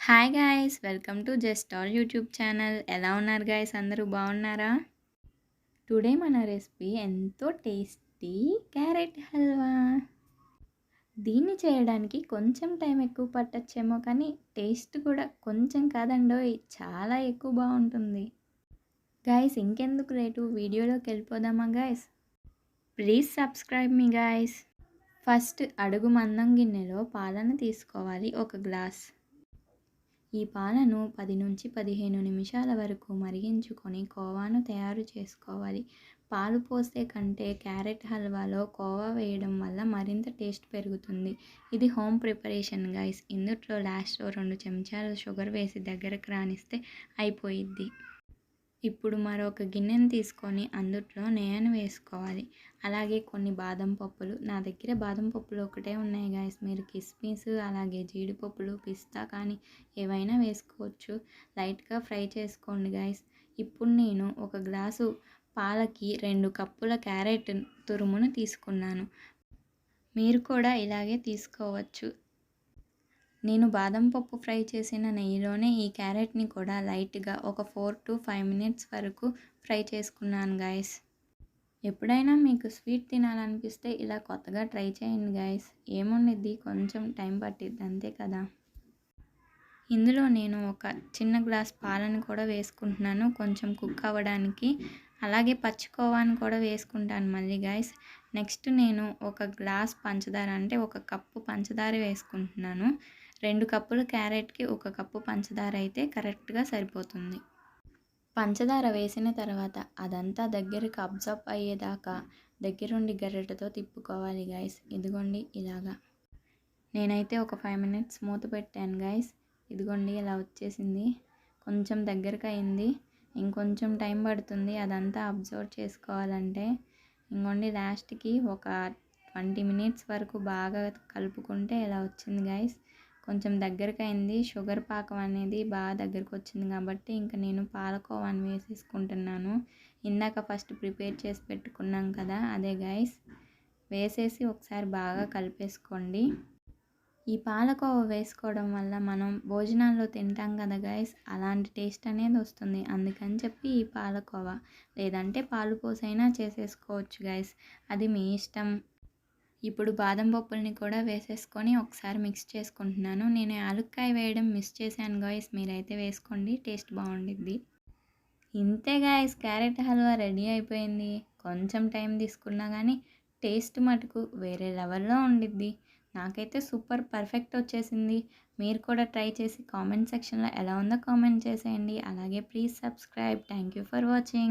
Hi guys welcome to just all YouTube channel ఎలా ఉన్నారు guys అందరూ బాగున్నారా? టుడే మన రెసిపీ ఎంతో టేస్టీ క్యారెట్ హల్వా. దీన్ని చేయడానికి కొంచెం టైం ఎక్కువ పట్టచ్చేమో కానీ టేస్ట్ కూడా కొంచెం కాదండోయ్ చాలా ఎక్కువ బాగుంటుంది. గాయస్ ఇంకెందుకు రేటు? వీడియోలోకి వెళ్ళిపోదామా గాయస్ ప్లీజ్ సబ్స్క్రైబ్ మీ గాయస్ ఫస్ట్ అడుగు మందం గిన్నెలో పాలను తీసుకోవాలి ఒక గ్లాస్ ఈ పాలను పది నుంచి పదిహేను నిమిషాల వరకు మరిగించుకొని కోవాను తయారు చేసుకోవాలి. పాలు పోసే కంటే క్యారెట్ హల్వాలో కోవా వేయడం వల్ల మరింత టేస్ట్ పెరుగుతుంది. ఇది హోమ్ ప్రిపరేషన్ గైస్. ఇందులో లాస్ట్లో రెండు చెంచాలు షుగర్ వేసి దగ్గరకు రానిస్తే అయిపోయిద్ది. ఇప్పుడు మరొక గిన్నెను తీసుకొని అందుట్లో నెయ్యిని వేసుకోవాలి. అలాగే కొన్ని బాదం పప్పులు. నా దగ్గర బాదం పప్పులు ఒకటే ఉన్నాయి గాయస్. మీరు కిస్మిస్ అలాగే జీడిపప్పులు పిస్తా కానీ ఏవైనా వేసుకోవచ్చు. లైట్గా ఫ్రై చేసుకోండి గాయస్. ఇప్పుడు నేను ఒక గ్లాసు పాలకి రెండు కప్పుల క్యారెట్ తురుమును తీసుకున్నాను. మీరు కూడా ఇలాగే తీసుకోవచ్చు. నేను బాదం పప్పు ఫ్రై చేసిన నెయ్యిలోనే ఈ క్యారెట్ని కూడా లైట్గా ఒక ఫోర్ టు ఫైవ్ మినిట్స్ వరకు ఫ్రై చేసుకున్నాను గాయస్. ఎప్పుడైనా మీకు స్వీట్ తినాలనిపిస్తే ఇలా కొత్తగా ట్రై చేయండి గాయస్. ఏముండిద్ది? కొంచెం టైం పట్టిద్ది అంతే కదా? ఇందులో నేను ఒక చిన్న గ్లాస్ పాలను కూడా వేసుకుంటున్నాను. కొంచెం కుక్ అవ్వడానికి. అలాగే పచ్చికోవాని కూడా వేసుకుంటాను మళ్ళీ గాయస్. నెక్స్ట్ నేను ఒక గ్లాస్ పంచదార అంటే ఒక కప్పు పంచదార వేసుకుంటున్నాను. రెండు కప్పులు క్యారెట్కి ఒక కప్పు పంచదార అయితే కరెక్ట్గా సరిపోతుంది. పంచదార వేసిన తర్వాత అదంతా దగ్గరికి అబ్జర్వ్ అయ్యేదాకా దగ్గరుండి గరిటెతో తిప్పుకోవాలి గాయస్ ఇదిగోండి ఇలాగా. నేనైతే ఒక ఫైవ్ మినిట్స్ మూత పెట్టాను గాయస్ ఇదిగోండి ఇలా వచ్చేసింది. కొంచెం దగ్గరకు అయింది. ఇంకొంచెం టైం పడుతుంది. అదంతా అబ్జర్వ్ చేసుకోవాలంటే ఇంకోండి లాస్ట్కి ఒక ట్వంటీ మినిట్స్ వరకు బాగా కలుపుకుంటే ఇలా వచ్చింది గాయస్ కొంచెం దగ్గరకు అయింది షుగర్ పాకం అనేది బాగా దగ్గరకు వచ్చింది కాబట్టి ఇంకా నేను పాలకోవాని వేసేసుకుంటున్నాను. ఇందాక ఫస్ట్ ప్రిపేర్ చేసి పెట్టుకున్నాం కదా అదే గైస్ వేసేసి ఒకసారి బాగా కలిపేసుకోండి. ఈ పాలకోవ వేసుకోవడం వల్ల మనం భోజనాల్లో తింటాం కదా గైస్ అలాంటి టేస్ట్ అనేది వస్తుంది. అందుకని చెప్పి ఈ పాలకోవ. లేదంటే పాలు పోసైనా చేసేసుకోవచ్చు గైస్ అది మీ ఇష్టం. ఇప్పుడు బాదం పప్పుల్ని కూడా వేసేసుకొని ఒకసారి మిక్స్ చేసుకుంటున్నాను. నేను యాలక్కాయ వేయడం మిస్ చేశాను గాయస్ మీరైతే వేసుకోండి టేస్ట్ బాగుండిద్ది. ఇంతే గాయస్ క్యారెట్ హల్వా రెడీ అయిపోయింది. కొంచెం టైం తీసుకున్నా కానీ టేస్ట్ మటుకు వేరే లెవెల్లో ఉండిద్ది. నాకైతే సూపర్ పర్ఫెక్ట్ వచ్చేసింది. మీరు కూడా ట్రై చేసి కామెంట్ సెక్షన్లో ఎలా ఉందో కామెంట్ చేసేయండి. అలాగే please subscribe. Thank you for watching.